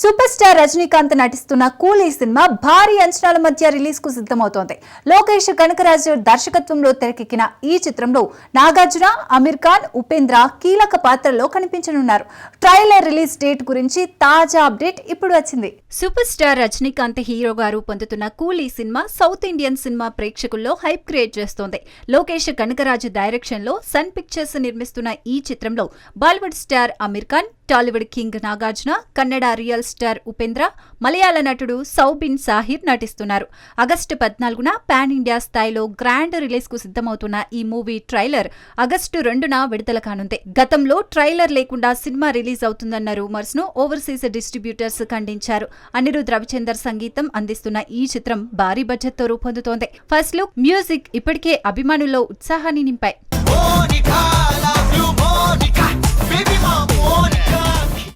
Super star Rajinikanth నటిస్తున్న కూలీ cinema భారీ అంచనాల మధ్య రిలీజ్కు సిద్ధమవుతోంది. లోకేష్ కనకరాజు దర్శకత్వంలో తెరకెక్కిన ఈ చిత్రంలో నాగార్జున అమీర్ ఖాన్ ఉపేంద్ర కీలక పాత్రలో కనిపించనున్నారు. ట్రైలర్ రిలీజ్ డేట్ గురించి తాజా అప్డేట్ ఇప్పుడు వచ్చింది. సూపర్ స్టార్ రజనీకాంత్ హీరోగా రూపొందుతున్న Coolie cinema south Indian cinema ప్రేక్షకుల్లో హైప్ క్రియేట్ చేస్తోంది. లోకేష్ కనకరాజు డైరెక్షన్లో సన్ పిక్చర్స్ నిర్మిస్తున్న ఈ చిత్రంలో Bollywood star Aamir Khan Tollywood king Nagarjuna Kannada real star Upendra Malayala నటుడు సౌబిన్ సాహిర్ నటిస్తున్నారు. ఆగస్టు పద్నాలుగున పాన్ ఇండియా స్థాయిలో గ్రాండ్ రిలీజ్కు సిద్ధమవుతున్న ఈ మూవీ ట్రైలర్ ఆగస్టు రెండున విడుదల కానుంది. గతంలో ట్రైలర్ లేకుండా సినిమా రిలీజ్ అవుతుందన్న రూమర్స్ను ఓవర్సీస్ డిస్ట్రిబ్యూటర్స్ ఖండించారు. అనిరుద్ రవిచందర్ సంగీతం అందిస్తున్న ఈ చిత్రం భారీ బడ్జెట్తో రూపొందుతోంది. ఫస్ట్ లుక్ మ్యూజిక్ ఇప్పటికే అభిమానుల్లో ఉత్సాహాన్ని నింపాయి.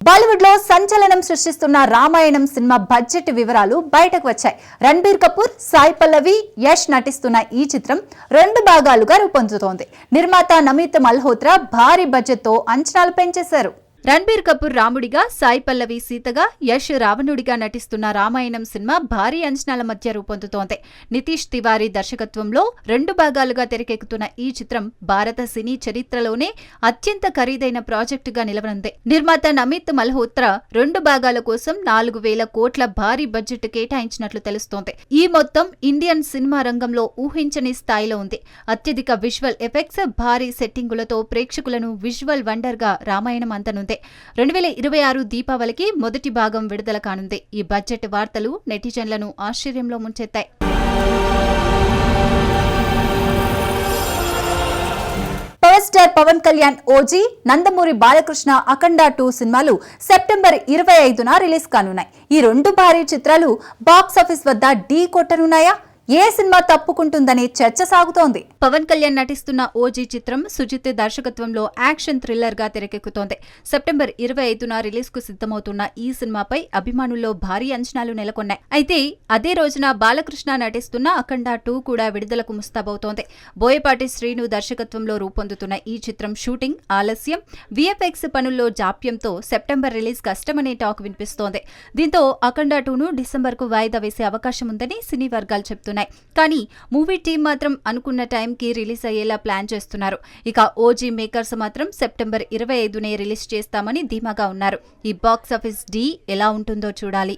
బాలీవుడ్లో సంచలనం సృష్టిస్తున్న రామాయణం సినిమా బడ్జెట్ వివరాలు బయటకు వచ్చాయి. రణబీర్ కపూర్ సాయి పల్లవి యష్ నటిస్తున్న ఈ చిత్రం రెండు భాగాలుగా రూపొందుతోంది. నిర్మాత నమిత్ మల్హోత్రా భారీ బడ్జెట్తో అంచనాలు పెంచేశారు. రణబీర్ కపూర్ రాముడిగా సాయి పల్లవి సీతగా యష్ రావణుడిగా నటిస్తున్న రామాయణం సినిమా భారీ అంచనాల మధ్య రూపొందుతోంది. నితీష్ తివారీ దర్శకత్వంలో రెండు భాగాలుగా తెరకెక్కుతున్న ఈ చిత్రం భారత సినీ చరిత్రలోనే అత్యంత ఖరీదైన ప్రాజెక్టుగా నిలవనుంది. నిర్మాత నమిత్ మల్హోత్రా రెండు భాగాల కోసం నాలుగు వేల కోట్ల భారీ బడ్జెట్ కేటాయించినట్లు తెలుస్తోంది. ఈ మొత్తం ఇండియన్ సినిమా రంగంలో ఊహించని స్థాయిలో ఉంది. అత్యధిక విజువల్ ఎఫెక్ట్స్ భారీ సెట్టింగులతో ప్రేక్షకులను విజువల్ వండర్గా రామాయణం అందనుంది రెండు వేల ఇరవై ఆరు దీపావళికి మొదటి భాగం విడుదల కానుంది. ఈ బడ్జెట్ వార్తలు నెటిజన్లను ఆశ్చర్యంలో ముంచెత్తాయి. Power star Pawan Kalyan OG Nandamuri Balakrishna Akhanda two సినిమాలు సెప్టెంబర్ ఇరవై ఐదున రిలీజ్ కానున్నాయి. ఈ రెండు భారీ చిత్రాలు బాక్స్ ఆఫీస్ వద్ద ఢీ కొట్టనున్నాయా? ఏ సినిమా తప్పుకుంటుందనే చర్చ సాగుతోంది. పవన్ కళ్యాణ్ నటిస్తున్న ఓజీ చిత్రం సుజిత్ దర్శకత్వంలో యాక్షన్ థ్రిల్లర్గా తెరకెక్కుతోంది. సెప్టెంబర్ ఇరవై ఐదున రిలీజ్కు సిద్ధమవుతున్న ఈ సినిమాపై అభిమానుల్లో భారీ అంచనాలు నెలకొన్నాయి. అయితే అదే రోజున బాలకృష్ణ నటిస్తున్న అఖండ టూ కూడా విడుదలకు ముస్తాబవుతోంది. బోయపాటి శ్రీను దర్శకత్వంలో రూపొందుతున్న ఈ చిత్రం షూటింగ్ ఆలస్యం విఎఫ్ఎక్స్ పనుల్లో జాప్యంతో సెప్టెంబర్ రిలీజ్ కష్టమనే టాక్ వినిపిస్తోంది. దీంతో అఖండ టూను డిసెంబర్కు వాయిదా వేసే అవకాశం ఉందని సినీ వర్గాలు చెబుతున్నాయి కానీ మూవీ టీం మాత్రం అనుకున్న టైంకి రిలీజ్ అయ్యేలా ప్లాన్ చేస్తున్నారు. ఇక ఓజీ మేకర్స్ మాత్రం సెప్టెంబర్ ఇరవై ఐదునే రిలీజ్ చేస్తామని ధీమాగా ఉన్నారు. ఈ బాక్స్ ఆఫీస్ డీ ఎలా ఉంటుందో చూడాలి.